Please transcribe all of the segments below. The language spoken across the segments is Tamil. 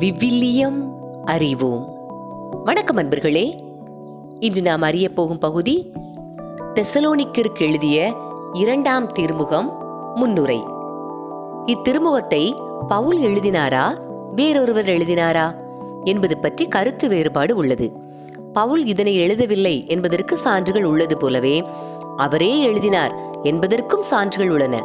விவிலியம் அறிவோம். வணக்கம் அன்பர்களே. இன்று நாம் அறிய போகும் பகுதி தெசலோனிக்கிற்கு எழுதிய இரண்டாம் திருமுகம் முன்னுரை. இத்திருமுகத்தை பவுல் எழுதினாரா? வேறொருவர் எழுதினாரா? என்பது பற்றி கருத்து வேறுபாடு உள்ளது. பவுல் இதனை எழுதவில்லை என்பதற்கு சான்றுகள் உள்ளது போலவே அவரே எழுதினார் என்பதற்கும் சான்றுகள் உள்ளன.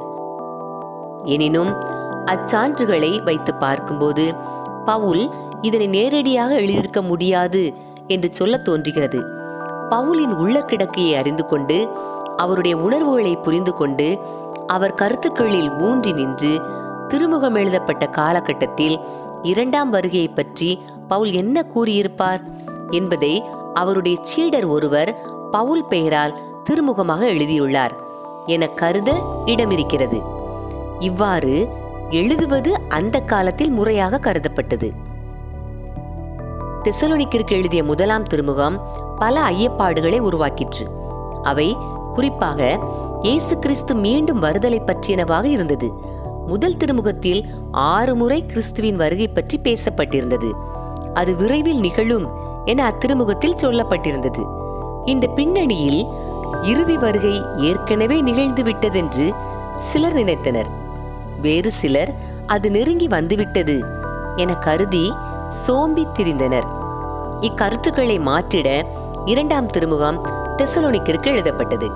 எனினும் அச்சான்றுகளை வைத்து பார்க்கும்போது பவுல் இதனை நேரடியாக எழுதியிருக்க முடியாது என்று சொல்ல தோன்றுகிறது. பவுலின் உள்ள கிடக்கையை அறிந்து கொண்டு அவருடைய உணர்வுகளை புரிந்து கொண்டு அவர் கருத்துக்களில் ஊன்றி நின்று திருமுகம் எழுதப்பட்ட காலகட்டத்தில் இரண்டாம் வருகையை பற்றி பவுல் என்ன கூறியிருப்பார் என்பதை அவருடைய சீடர் ஒருவர் பவுல் பெயரால் திருமுகமாக எழுதியுள்ளார். என கருத இடமிருக்கிறது. இவ்வாறு எழுதுவது அந்த காலத்தில் முறையாக கருதப்பட்டது. தெசலோனிக்கிற்கு எழுதிய முதலாம் திருமுகம் பல ஐயப்பாடுகளை உருவாக்கிற்று. அவை குறிப்பாக இயேசு கிறிஸ்து மீண்டும் வருதலை பற்றியனவாக இருந்தது. முதல் திருமுகத்தில் ஆறு முறை கிறிஸ்துவின் வருகை பற்றி பேசப்பட்டிருந்தது. அது விரைவில் நிகழும் என அத்திருமுகத்தில் சொல்லப்பட்டிருந்தது. இந்த பின்னணியில் இறுதி வருகை ஏற்கனவே நிகழ்ந்து விட்டதென்று சிலர் நினைத்தனர். வேறு சிலர் அது நெருங்கி வந்துவிட்டது என கருதி சோம்பி திரிந்தனர். இக்கருத்துக்களை மாற்றிட இரண்டாம் திருமுகம் தெசலோனிக்கிற்கு எழுதப்பட்டது.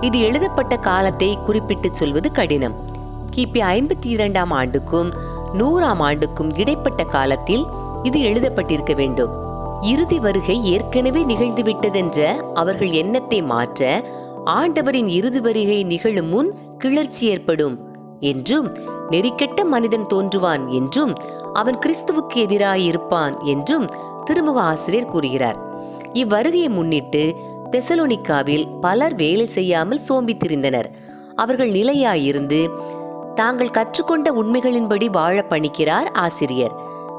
இது எழுதப்பட்ட காலத்தை குறிப்பிட்டு சொல்வது கடினம். கிபி ஐம்பத்தி இரண்டாம் ஆண்டுக்கும் நூறாம் ஆண்டுக்கும் இடைப்பட்ட காலத்தில் இது எழுதப்பட்டிருக்க வேண்டும். இறுதி வருகை ஏற்கனவே நிகழ்ந்துவிட்டதென்ற அவர்கள் எண்ணத்தை மாற்ற ஆண்டவரின் இறுதி வருகை நிகழும் முன் கிளர்ச்சி ஏற்படும். என்றும் நெறிக்கெட்ட மனிதன் தோன்றுவான் என்றும் அவன் கிறிஸ்துவுக்கு எதிராயிருப்பான் என்றும் திருமுக ஆசிரியர் கூறுகிறார். இவ்வருகையை முன்னிட்டு தெசலோனிக்காவில் பலர் வேலை செய்யாமல் சோம்பித்திருந்தனர். அவர்கள் நிலையாயிருந்து தாங்கள் கற்றுக்கொண்ட உண்மைகளின்படி வாழ பணிக்கிறார் ஆசிரியர்.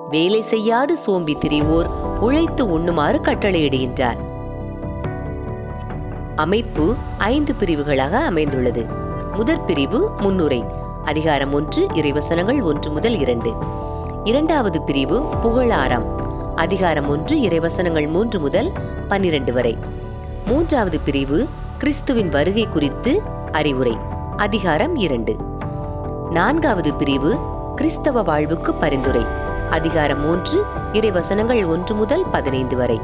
வேலை செய்யாது சோம்பி திரிவோர் உழைத்து உண்ணுமாறு கட்டளையிடுகின்றார். அமைப்பு ஐந்து பிரிவுகளாக அமைந்துள்ளது. முதற் பிரிவு முன்னுரை. அதிகாரம் ஒன்று இறைவசனங்கள் ஒன்று முதல் இரண்டு. இரண்டாவது பிரிவு புகழாரம். அதிகாரம் ஒன்று இறைவசனங்கள் மூன்று முதல் பன்னிரண்டு வரை. மூன்றாவது பிரிவு கிறிஸ்துவின் வருகை குறித்து அறிவுரை. அதிகாரம் இரண்டு. நான்காவது பிரிவு கிறிஸ்தவ வாழ்வுக்கு பரிந்துரை. அதிகாரம் மூன்று இறைவசனங்கள் ஒன்று முதல் பதினைந்து வரை.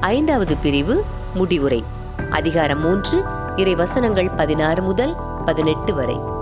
ஐந்தாவது பிரிவு முடிவுரை. அதிகாரம் மூன்று இறைவசனங்கள் பதினாறு முதல் பதினெட்டு வரை.